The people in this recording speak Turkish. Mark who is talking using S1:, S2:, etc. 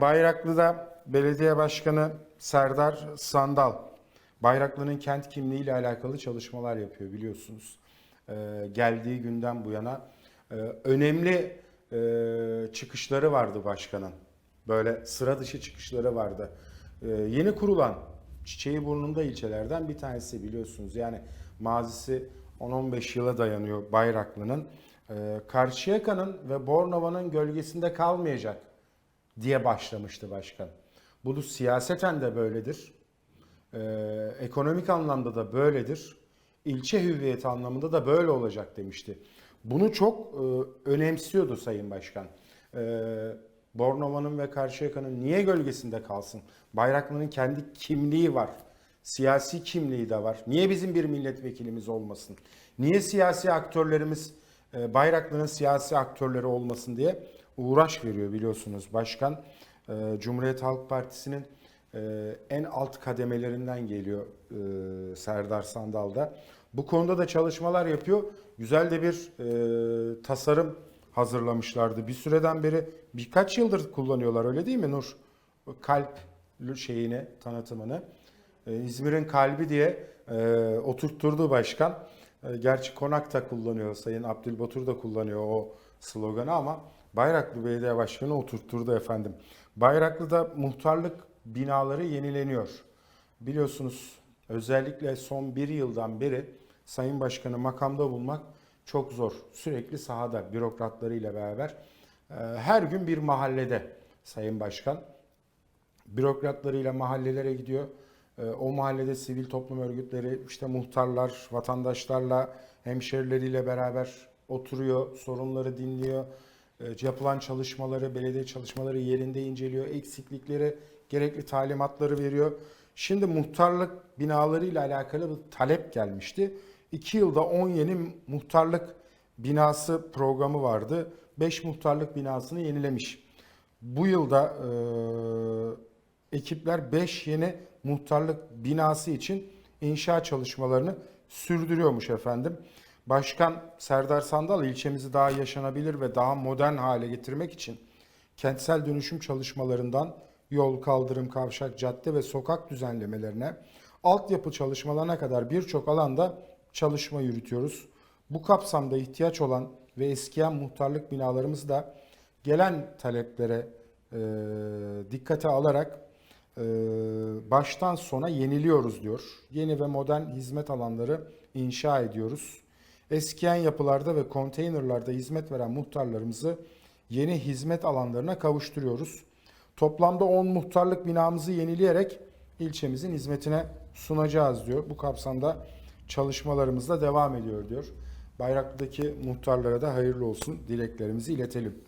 S1: Bayraklı'da Belediye Başkanı Serdar Sandal, Bayraklı'nın kent kimliği ile alakalı çalışmalar yapıyor biliyorsunuz. Ee, geldiği günden bu yana e, önemli e, çıkışları vardı başkanın. Böyle sıra dışı çıkışları vardı. Ee, yeni kurulan Çiçeği Burnunda ilçelerden bir tanesi biliyorsunuz. Yani mazisi 10-15 yıla dayanıyor Bayraklı'nın. Ee, Karşıyaka'nın ve Bornova'nın gölgesinde kalmayacak diye başlamıştı başkan. Bu siyaseten de böyledir. Ee, ekonomik anlamda da böyledir. İlçe hüviyeti anlamında da böyle olacak demişti. Bunu çok e, önemsiyordu Sayın Başkan. Ee, Bornova'nın ve Karşıyaka'nın niye gölgesinde kalsın? Bayraklı'nın kendi kimliği var. Siyasi kimliği de var. Niye bizim bir milletvekilimiz olmasın? Niye siyasi aktörlerimiz e, Bayraklı'nın siyasi aktörleri olmasın diye uğraş veriyor biliyorsunuz. Başkan e, Cumhuriyet Halk Partisi'nin e, en alt kademelerinden geliyor e, Serdar Sandal'da. Bu konuda da çalışmalar yapıyor. Güzel de bir tasarım hazırlamışlardı. Bir süreden beri birkaç yıldır kullanıyorlar öyle değil mi Nur? Kalp şeyini, tanıtımını. İzmir'in kalbi diye oturtturdu başkan. Gerçi Konak da kullanıyor, Sayın Abdülbatur da kullanıyor o sloganı ama Bayraklı Belediye Başkanı oturtturdu efendim. Bayraklı'da muhtarlık binaları yenileniyor. Biliyorsunuz özellikle son bir yıldan beri Sayın Başkanı makamda bulmak çok zor. Sürekli sahada bürokratlarıyla beraber e, her gün bir mahallede Sayın Başkan bürokratlarıyla mahallelere gidiyor. Ee, O mahallede sivil toplum örgütleri, işte muhtarlar, vatandaşlarla, hemşerileriyle beraber oturuyor, sorunları dinliyor. Ee, Yapılan çalışmaları, belediye çalışmaları yerinde inceliyor, eksiklikleri, gerekli talimatları veriyor. Şimdi muhtarlık binalarıyla alakalı bir talep gelmişti. 2 yılda 10 yeni muhtarlık binası programı vardı. 5 muhtarlık binasını yenilemiş. Bu yılda e, ekipler 5 yeni muhtarlık binası için inşa çalışmalarını sürdürüyormuş efendim. Başkan Serdar Sandal ilçemizi daha yaşanabilir ve daha modern hale getirmek için kentsel dönüşüm çalışmalarından yol, kaldırım, kavşak, cadde ve sokak düzenlemelerine, altyapı çalışmalarına kadar birçok alanda çalışma yürütüyoruz. Bu kapsamda ihtiyaç olan ve eskiyen muhtarlık binalarımızı da gelen taleplere e, dikkate alarak e, baştan sona yeniliyoruz diyor. Yeni ve modern hizmet alanları inşa ediyoruz. Eskiyen yapılarda ve konteynerlarda hizmet veren muhtarlarımızı yeni hizmet alanlarına kavuşturuyoruz. Toplamda 10 muhtarlık binamızı yenileyerek ilçemizin hizmetine sunacağız diyor. Bu kapsamda çalışmalarımız da devam ediyor diyor. Bayraklı'daki muhtarlara da hayırlı olsun dileklerimizi iletelim.